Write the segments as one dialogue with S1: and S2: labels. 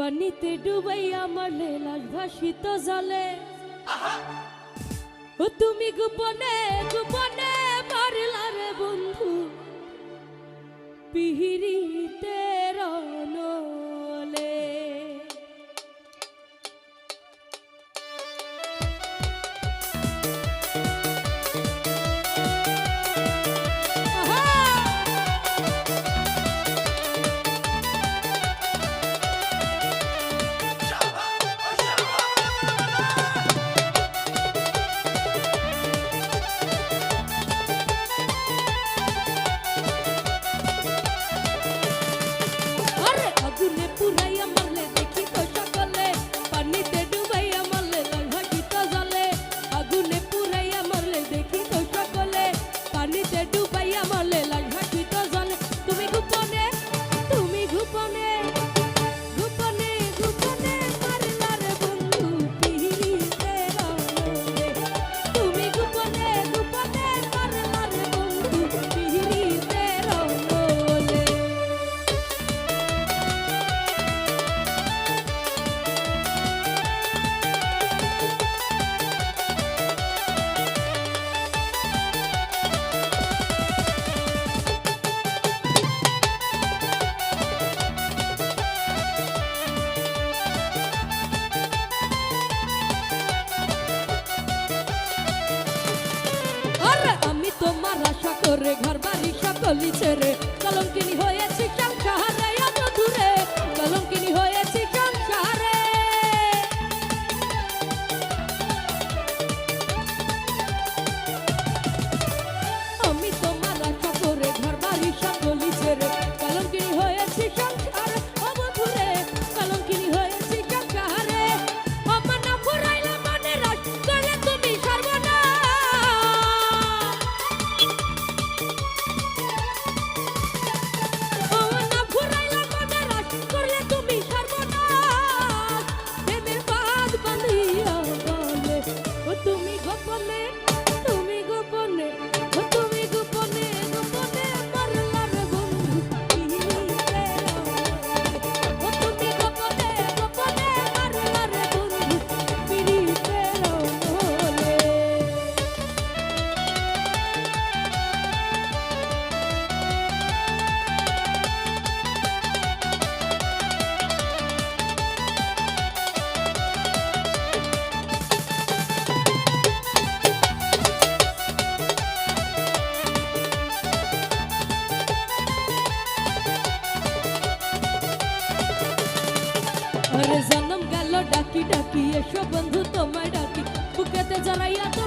S1: পানিতে ডুবাই আমার লাশ ভাসিত জলে। ও তুমি গোপনে গোপনে মারলারে বন্ধু। পিহিরিতে রানো গলি ছেড়ে কলঙ্কিনী হয়েছে কেমন জনম গেল ডাকি ডাকি এসো বন্ধু তোমায় ডাকি। বুকেতে জ্বালাইয়া তো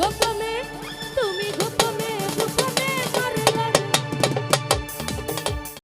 S1: Come on.